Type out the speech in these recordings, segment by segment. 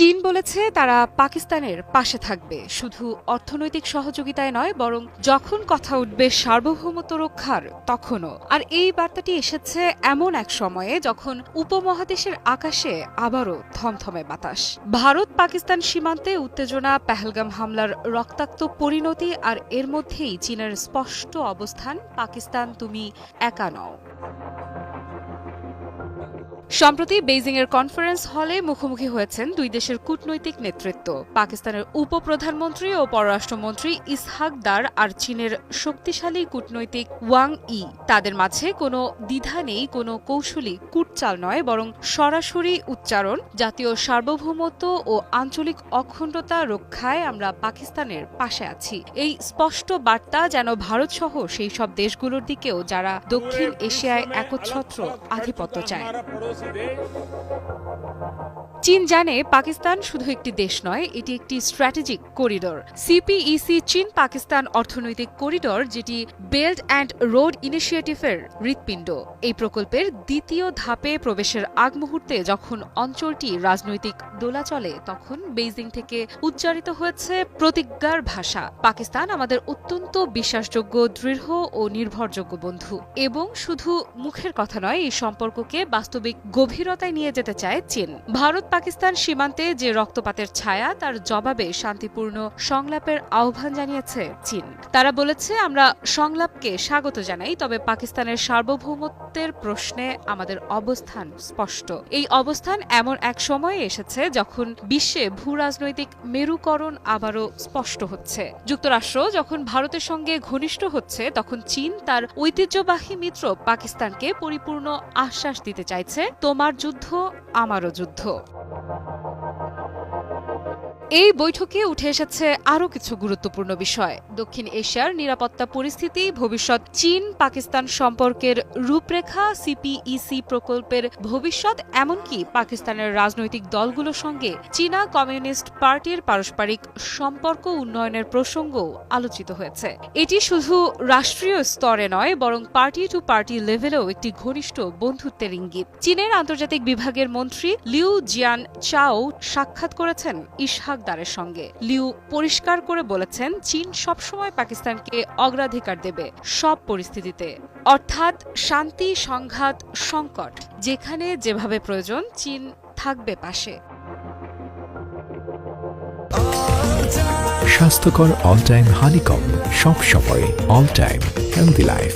চীন বলেছে তারা পাকিস্তানের পাশে থাকবে। শুধু অর্থনৈতিক সহযোগিতায় নয়, বরং যখন কথা উঠবে সার্বভৌমত্ব রক্ষার, তখনও। আর এই বার্তাটি এসেছে এমন এক সময়ে যখন উপমহাদেশের আকাশে আবারও থমথমে বাতাস। ভারত পাকিস্তান সীমান্তে উত্তেজনা, পেহেলগাম হামলার রক্তাক্ত পরিণতি আর এর মধ্যেই চীনের স্পষ্ট অবস্থান, পাকিস্তান তুমি একা নও। সম্প্রতি বেইজিং এর কনফারেন্স হলে মুখোমুখি হয়েছেন দুই দেশের কূটনৈতিক নেতৃত্ব। পাকিস্তানের উপপ্রধানমন্ত্রী ও পররাষ্ট্রমন্ত্রী ইসহাক দার আর চীনের শক্তিশালী কূটনৈতিক ওয়াং ই। তাদের মাঝে কোনো দ্বিধা নেই, কোনো কৌশলী কূটচাল নয়, বরং সরাসরি উচ্চারণ, জাতীয় সার্বভৌমত্ব ও আঞ্চলিক অখণ্ডতা রক্ষায় আমরা পাকিস্তানের পাশে আছি। এই স্পষ্ট বার্তা যেন ভারত সহ সেই সব দেশগুলোর দিকেও যারা দক্ষিণ এশিয়ায় একচ্ছত্র আধিপত্য চায়। です。চীন জানে পাকিস্তান শুধু একটি দেশ নয়, এটি একটি স্ট্র্যাটেজিক করিডোর সিপিইসি চীন পাকিস্তান অর্থনৈতিক করিডোর যেটি বেল্ট অ্যান্ড রোড ইনিশিয়েটিভের হৃৎপিণ্ড। এই প্রকল্পের দ্বিতীয় ধাপে প্রবেশের আগ মুহূর্তে যখন অঞ্চলটি রাজনৈতিক দোলাচলে, তখন বেইজিং থেকে উচ্চারিত হয়েছে প্রতিজ্ঞার ভাষা। পাকিস্তান আমাদের অত্যন্ত বিশ্বাসযোগ্য, দৃঢ় ও নির্ভরযোগ্য বন্ধু। এবং শুধু মুখের কথা নয়, এই সম্পর্ককে বাস্তবিক গভীরতায় নিয়ে যেতে চায় চীন। ভারত পাকিস্তান সীমান্তে যে রক্তপাতের ছায়া, তার জবাবে শান্তিপূর্ণ সংলাপের আহ্বান জানিয়েছে চীন। তারা বলেছে, আমরা সংলাপকে স্বাগত জানাই, তবে পাকিস্তানের সার্বভৌমত্বের প্রশ্নে আমাদের অবস্থান স্পষ্ট। এই অবস্থান এমন এক সময়ে এসেছে যখন বিশ্বে ভূ রাজনৈতিক মেরুকরণ আবারও স্পষ্ট হচ্ছে। যুক্তরাষ্ট্র যখন ভারতের সঙ্গে ঘনিষ্ঠ হচ্ছে, তখন চীন তার ঐতিহ্যবাহী মিত্র পাকিস্তানকে পরিপূর্ণ আশ্বাস দিতে চাইছে, তোমার যুদ্ধ আমারও যুদ্ধ। এই বৈঠকে উঠে এসেছে আরও কিছু গুরুত্বপূর্ণ বিষয়। দক্ষিণ এশিয়ার নিরাপত্তা পরিস্থিতি, ভবিষ্যৎ চীন, পাকিস্তান সম্পর্কের রূপরেখা, সিপিইসি প্রকল্পের ভবিষ্যৎ, এমনকি পাকিস্তানের রাজনৈতিক দলগুলোর সঙ্গে চীনা কমিউনিস্ট পার্টির পারস্পরিক সম্পর্ক উন্নয়নের প্রসঙ্গও আলোচিত হয়েছে। এটি শুধু রাষ্ট্রীয় স্তরে নয়, বরং পার্টি টু পার্টি লেভেলেও একটি ঘনিষ্ঠ বন্ধুত্বের ইঙ্গিত। চীনের আন্তর্জাতিক বিভাগের মন্ত্রী লিউ জিয়ান চাও সাক্ষাৎ করেছেন ইশহাক দারের সঙ্গে। লিউ পরিষ্কার করে বলেছেন, চীন সবসময় পাকিস্তানকে অগ্রাধিকার দেবে সব পরিস্থিতিতে। অর্থাৎ শান্তি, সংঘাত, সংকট, যেখানে যেভাবে প্রয়োজন, চীন থাকবে পাশে। স্বাস্থ্যকর অল টাইম হানিকম সব সময় অল টাইম হেলদি লাইফ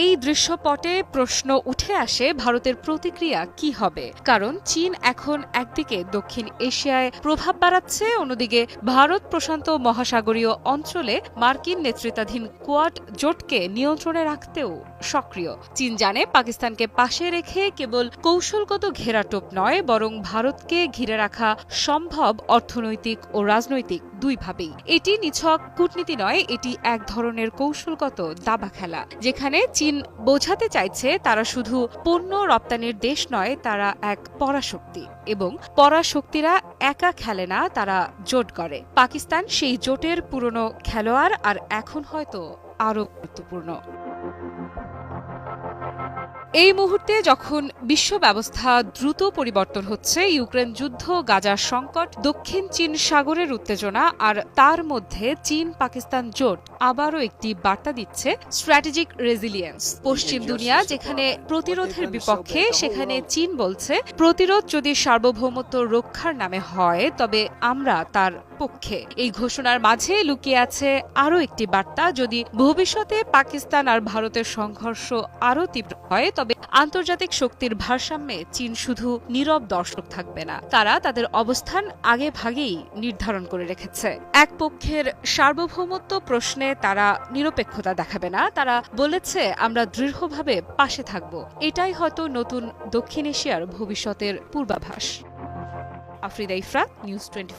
এই দৃশ্যপটে প্রশ্ন উঠে আসে ভারতের প্রতিক্রিয়া কি হবে? কারণ চীন এখন একদিকে দক্ষিণ এশিয়ায় প্রভাব বাড়াচ্ছে, অন্যদিকে ভারত প্রশান্ত মহাসাগরীয় অঞ্চলে মার্কিন নেতৃত্বাধীন কোয়াড জোটকে নিয়ন্ত্রণে রাখতেও সক্রিয়। চীন জানে পাকিস্তানকে পাশে রেখে কেবল কৌশলগত ঘেরাটোপ নয়, বরং ভারতকে ঘিরে রাখা সম্ভব অর্থনৈতিক ও রাজনৈতিক দুইভাবেই। এটি নিছক কূটনীতি নয়, এটি এক ধরনের কৌশলগত দাবা খেলা, যেখানে চীন বোঝাতে চাইছে তারা শুধু পণ্য রপ্তানির দেশ নয়, তারা এক পরাশক্তি এবং পরাশক্তিরা একা খেলে না, তারা জোট করে পাকিস্তান সেই জোটের পুরনো খেলোয়াড় আর এখন হয়তো আরও গুরুত্বপূর্ণ। এই মুহূর্তে যখন বিশ্ব ব্যবস্থা দ্রুত পরিবর্তন হচ্ছে ইউক্রেন যুদ্ধ গাজার সংকট দক্ষিণ চীন সাগরের উত্তেজনা আর তার মধ্যে চীন পাকিস্তান জোট আবারও একটি বার্তা দিচ্ছে স্ট্র্যাটেজিক রেজিলিয়েন্স। পশ্চিম দুনিয়া যেখানে প্রতিরোধের বিপক্ষে সেখানে চীন বলছে প্রতিরোধ যদি সার্বভৌমত্ব রক্ষার নামে হয় তবে আমরা তার পক্ষে। এই ঘোষণার মাঝে লুকিয়ে আছে আরও একটি বার্তা যদি ভবিষ্যতে পাকিস্তান আর ভারতের সংঘর্ষ আরও তীব্র হয় তবে আন্তর্জাতিক শক্তির ভারসাম্যে চীন শুধু নীরব দর্শক থাকবে না, তারা তাদের অবস্থান আগে ভাগেই নির্ধারণ করে রেখেছে। এক পক্ষের সার্বভৌমত্ব প্রশ্নে তারা নিরপেক্ষতা দেখাবে না, তারা বলেছে, আমরা দৃঢ়ভাবে পাশে থাকব। এটাই হয়তো নতুন দক্ষিণ এশিয়ার ভবিষ্যতের পূর্বাভাস। Afrida Ifrat, news twenty